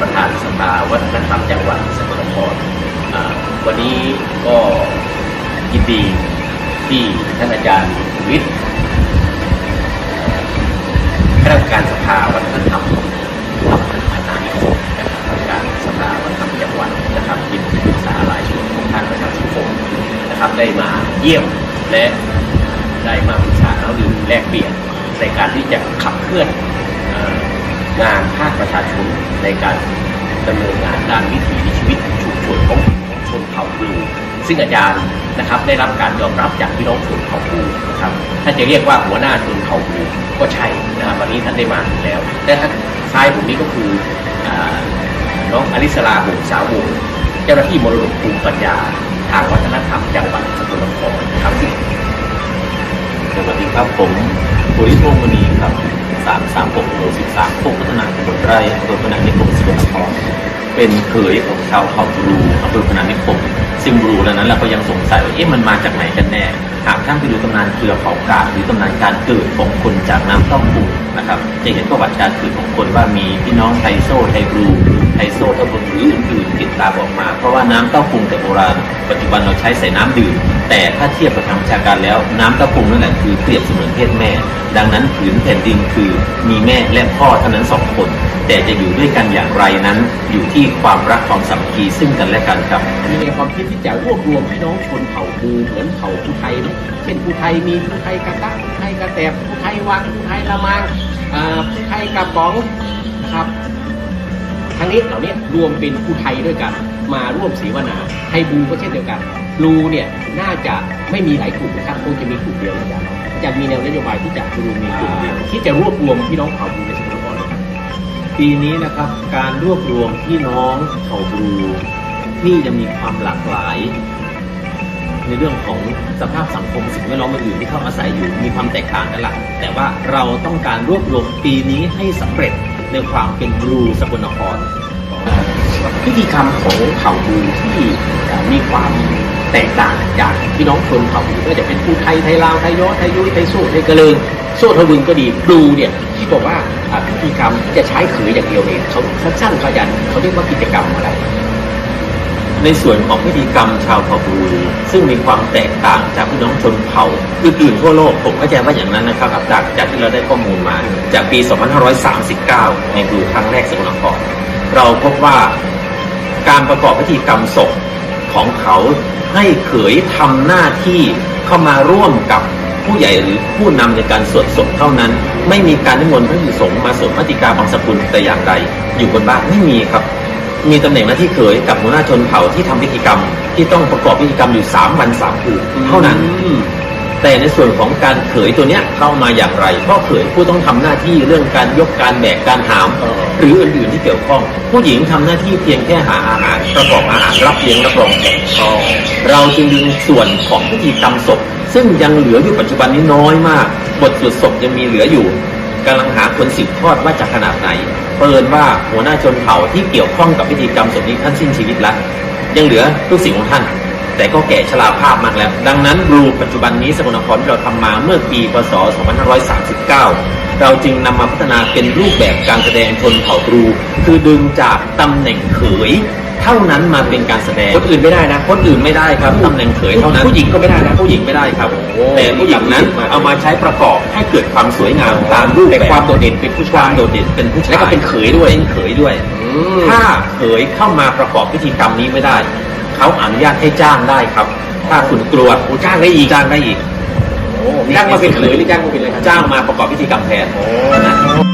ประธานสภาวัฒนธรรมจังหวัดสกลนครอ่าวันนี้ก็ยินดีที่ท่านอาจารย์วิทย์ข้าราชการสภาวัฒนธรรมทำพัฒนานิคมนะครับการสภาวัฒนธรรมจังหวัดนะครับยินดีปรึกษารายชื่อของท่านประชาสังคมนะครับได้มาเยี่ยมและได้มาปรึกษาหารือแลกเปลี่ยนในการที่จะขับเคลื่อน งานภาคประชาชนในการดำเนินงานด้านวิถีชีวิตชุมชนของของชนเผ่าบลูซึ่งอาจารย์นะครับได้รับการยอมรับจากพี่น้องชนเผ่าบลูนะครับถ้าจะเรียกว่าหัวหน้าชนเผ่าบลูก็ใช่นะครับวันนี้ท่านได้มาแล้วแต่ท่านซ้ายผมนี้ก็คือน้องอลิสลาหงสาววงเจ้าหน้าที่มรดกภูมิปัญญาทางวัฒนธรรมจังหวัดสกลนครครับสวัสดีครับผมปุริพงศ์มณีครับ ไร่อำเภอพนังนิคมสกลนครเป็นเขยของชาวเผ่าบรูอำเภอพนังนิคมซึ่งบรูแล้วนั้นเราก็ยังสงสัยว่าเอ๊ะมันมาจากไหนกันแน่ หากท่านไปดูตำนานเครือเผ่ากาดหรือตำนานการเกิดของคนจากน้ำต้องปูนะครับ จะเห็นประวัติการเกิดของคนว่ามีพี่น้องไทโซไทบรู ไทโซเต้าบุญหรืออื่นๆติดตามออกมา เพราะว่าน้ำเต้าปรุงแต่โบราณปัจจุบันเราใช้ใส่น้ำดื่ม แต่ถ้าเทียบกับทางวิชาการแล้ว น้ำเต้าปรุงนั่นแหละคือเปรียบเสมือนเพศแม่ ดังนั้นผืนแผ่นดินคือมีแม่และพ่อเท่านั้นสองคน แต่จะอยู่ด้วยกันอย่างไรนั้น อยู่ที่ความรักความสามัคคีซึ่งกันและกันครับมีในความคิดที่จะรวบรวมพี่น้องชนเผ่าบูเหมือนเผ่าภูไทยเนอะเช่นภูไทยมีภูไทยกระตะภูไทยกระแตบภูไทยวังภูไทยละมังภูไทยกระป๋องนะครับ ทั้งนี้เหล่านี้รวมเป็นภูไทยด้วยกัน มาร่วมเสวนาไทยบูก็เช่นเดียวกันบลูเนี่ยน่าจะไม่มีหลายกลุ่มนะครับคงจะมีกลุ่มเดียวอาจารย์อาจารย์มีแนวนโยบายที่จะบลูมีกลุ่มเดียวที่จะรวบรวมพี่น้องเผ่าบูในสกลนครนะครปีนี้นะครับการรวบรวมพี่น้องเผ่าบรูที่จะมีความหลากหลาย ในเรื่องของสภาพสังคมสิ่งแวดล้อมอื่นที่เขาอาศัยอยู่มีความแตกต่างกันละแต่ว่าเราต้องการรวบรวมปีนี้ให้สำเร็จ ในความเป็นบรูสกลนครพิธีกรรมของเผ่าบูที่มีความแตกต่างจากพี่น้องชนเผ่าบูก็จะเป็นผู้ไทยไทยลาวไทยย้อไทยยุ้ยไทยโซ่ไทยกระเลิงโซ่ทะวึงก็ดีดูเนี่ยที่บอกว่าพิธีกรรมจะใช้ขืออย่างเดียวเองเขาสั้นๆเขายันเขาเรียกว่ากิจกรรมอะไร ในส่วนของพิธีกรรมชาวเผ่าบรูซึ่งมีความแตกต่างจากพี่น้องชนเผ่าอื่นๆทั่วโลกผมเข้าใจว่าอย่างนั้นนะครับจากจากที่เราได้ข้อมูลมา จากปี 2539 ในบรูครั้งแรกสกลนครเราพบว่าการประกอบพิธีกรรมศพของเขาให้เขยทำหน้าที่เข้ามาร่วมกับผู้ใหญ่หรือผู้นำในการสวดศพเท่านั้น ไม่มีการนิมนต์พระภิกษุสงฆ์มาสวดมัติกาบางสกุลแต่อย่างใด อยู่บนบ้านไม่มีครับ มีตำแหน่งหน้าที่เขยกับหัวหน้าชนเผ่าที่ทำพิธีกรรม ที่ต้องประกอบพิธีกรรมอยู่3วัน3คืนเท่านั้นแต่ในส่วนของการเขยตัวเนี้ยเข้ามาอย่างไรเพราะเขยผู้ต้องทำหน้าที่เรื่องการยกการแบกการหามเออหรืออื่นๆที่เกี่ยวข้อง ผู้หญิงทำหน้าที่เพียงแค่หาอาหารประกอบอาหารรับเลี้ยงรับรองแขกเราจึงดึงส่วนของพิธีกรรมศพซึ่งยังเหลืออยู่ปัจจุบันนี้น้อยมาก บทสวดศพยังมีเหลืออยู่ กำลังหาคนสืบทอดว่าจะขนาดไหน เปิดว่าหัวหน้าชนเผ่าที่เกี่ยวข้องกับพิธีกรรมศพนี้ท่านสิ้นชีวิตแล้วยังเหลือทุกสิ่งของท่าน แต่ก็แก่ชราภาพมากแล้ว ดังนั้นบลูปัจจุบันนี้สกลนครที่เราทำมาเมื่อปีพศ 2539 เราจึงนำมาพัฒนาเป็นรูปแบบการแสดงชนเผ่าบลูคือดึงจากตำแหน่งเขยเท่านั้นมาเป็นการแสดงคนอื่นไม่ได้นะคนอื่นไม่ได้ครับตำแหน่งเขยเท่านั้นผู้หญิงก็ไม่ได้นะผู้หญิงไม่ได้ครับโอ้แต่ผู้หญิงนั้นเอามาใช้ประกอบให้เกิดความสวยงามตามรูปแต่แบบความโดดเด่นเป็นผู้ควาชามยโดดเด่นเป็นผู้ชายและก็เป็นเขยด้วยเป็นเขยด้วยอืมถ้าเขยเข้ามาประกอบพิธีกรรมนี้ไม่ได้ เขาอนุญาตให้จ้างได้ครับ ถ้าคุณกลัวโอ้จ้างได้อีกจ้างได้อีกจ้างมาเป็นเขยหรือจ้างมาเป็นอะไรครับจ้างมาประกอบพิธีกรรมแทน โอ้นะ